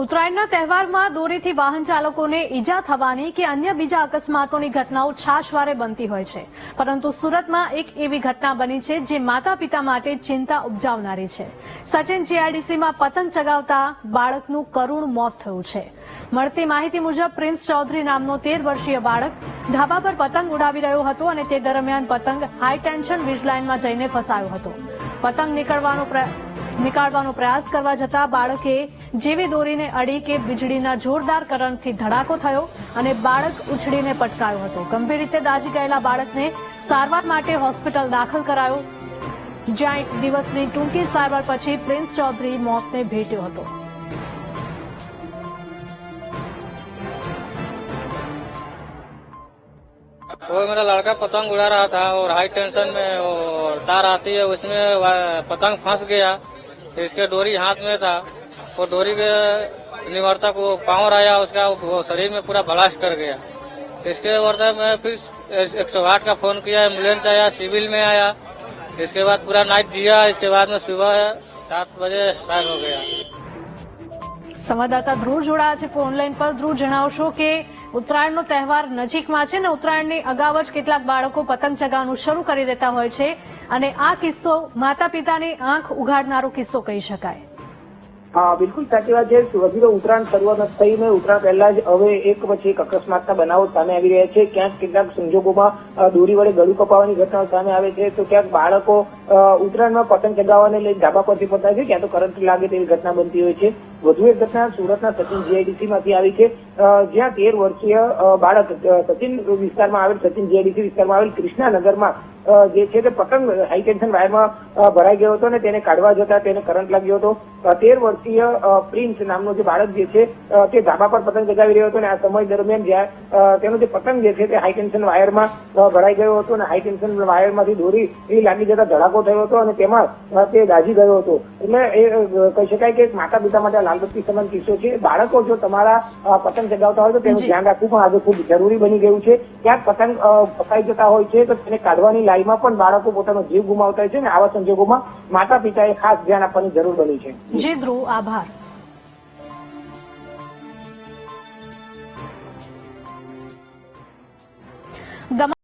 ઉત્તરાયણના તહેવારમાં દોરીથી વાહન ચાલકોને ઈજા થવાની કે અન્ય બીજા અકસ્માતોની ઘટનાઓ છાશવારે બનતી હોય છે. પરંતુ સુરતમાં એક એવી ઘટના બની છે જે માતા પિતા માટે ચિંતા ઉપજાવનારી છે. સચિન જીઆઈડીસીમાં પતંગ ચગાવતા બાળકનું કરુણ મોત થયું છે. મળતી માહિતી મુજબ પ્રિન્સ ચૌધરી નામનો તેર વર્ષીય બાળક ધાબા પર પતંગ ઉડાવી રહ્યો હતો અને તે દરમિયાન પતંગ હાઈ ટેન્શન વીજલાઇનમાં જઈને ફસાયો હતો. પતંગ નીકળવાનો નીકાળવાનો પ્રયાસ કરવા જતા બાળકે જેવી દોરીને અડી કે વીજળીના જોરદાર કરંટથી ધડાકો થયો અને બાળક ઉછળીને પટકાયો હતો ગંભીર રીતે દાઝી ગયેલા બાળકને સારવાર માટે હોસ્પિટલ દાખલ કરાયો જ્યાં એક દિવસની ટૂંકી સારવાર પછી પ્રિન્સ ચૌધરી મોતને ભેટ્યો હતો वो मेरा लड़का पतंग उड़ा रहा था और हाई टेंशन में वो तार आती है उसमें वा- पतंग फंस गया इसके डोरी हाथ में था, वो डोरी के निवर्तक को पावर आया उसका वो शरीर में पूरा ब्लास्ट कर गया। इसके वर्तक में फिर एक सौ आठ का फ़ोन किया, एंबुलेंस आया, सिविल में आया। इसके बाद पूरा नाइट दिया इसके बाद में सुबह सात बजे एक्सपायर हो गया। સંવાદદાતા ધ્રુવ જોડાયા છે ફોનલાઈન પર. ધ્રુવ, જણાવશો કે ઉત્તરાયણનો તહેવાર નજીકમાં છે ને ઉત્તરાયણની અગાઉ જ કેટલાક બાળકો પતંગ ચગાવવાનું શરૂ કરી દેતા હોય છે અને આ કિસ્સો માતા પિતાની આંખ ઉઘાડનારો કિસ્સો કહી શકાય. હા, બિલકુલ સાચી વાત છે. વગેરે ઉત્તરાયણ શરૂઆત થઈને ઉત્તરાયણ પહેલા જ હવે એક પછી એક અકસ્માતના બનાવો સામે આવી રહ્યા છે. ક્યાંક કેટલાક સંજોગોમાં દોરી વડે ગળું કપાવવાની ઘટનાઓ સામે આવે છે. તો ક્યાંક બાળકો ઉત્તરાયણમાં પતંગ ચગાવવાને લઈ ધાબા પરથી પડતા છે. ક્યાં તો કરંટ લાગે તેવી ઘટના બનતી હોય છે. વધુ એક ઘટના સુરતના સચિન જીઆઈડીસી માંથી આવી છે. જ્યાં તેર વર્ષીય બાળક સચિન વિસ્તારમાં આવેલ, સચિન જીઆઈડીસી વિસ્તારમાં આવેલ કૃષ્ણાનગરમાં જે છે તે પતંગ હાઈ ટેન્શન વાયરમાં ભરાઈ ગયો હતો અને તેને કાઢવા જતા તેને કરંટ લાગ્યો હતો. તેર વર્ષીય પ્રિન્સ નામનો જે બાળક જે છે તે ધાબા પર પતંગ ચગાવી રહ્યો હતો અને આ સમય દરમિયાન જ્યાં તેનો જે પતંગ જે છે તે હાઈટેન્શન વાયરમાં ભરાઈ ગયો હતો અને હાઈટેન્શન વાયરમાંથી દોરી લાગી જતા ધડાકો થયો હતો અને તેમાં તે દાઝી ગયો હતો. એટલે એ કહી શકાય કે માતા પિતા માટે લાલબત્તી સમાન કિસ્સો છે. બાળકો જો તમારા પતંગ ચગાવતા હોય તો તેનું ધ્યાન રાખવું પણ આજે ખૂબ જરૂરી બની ગયું છે. ક્યાંક પતંગ પકાઈ જતા હોય છે તો તેને કાઢવાની લાઈમાં પણ બાળકો પોતાનો જીવ ગુમાવતા હોય છે ને આવા સંજોગોમાં માતા પિતાએ ખાસ ધ્યાન આપવાની જરૂર બની છે. જી ધ્રુવ આભાર.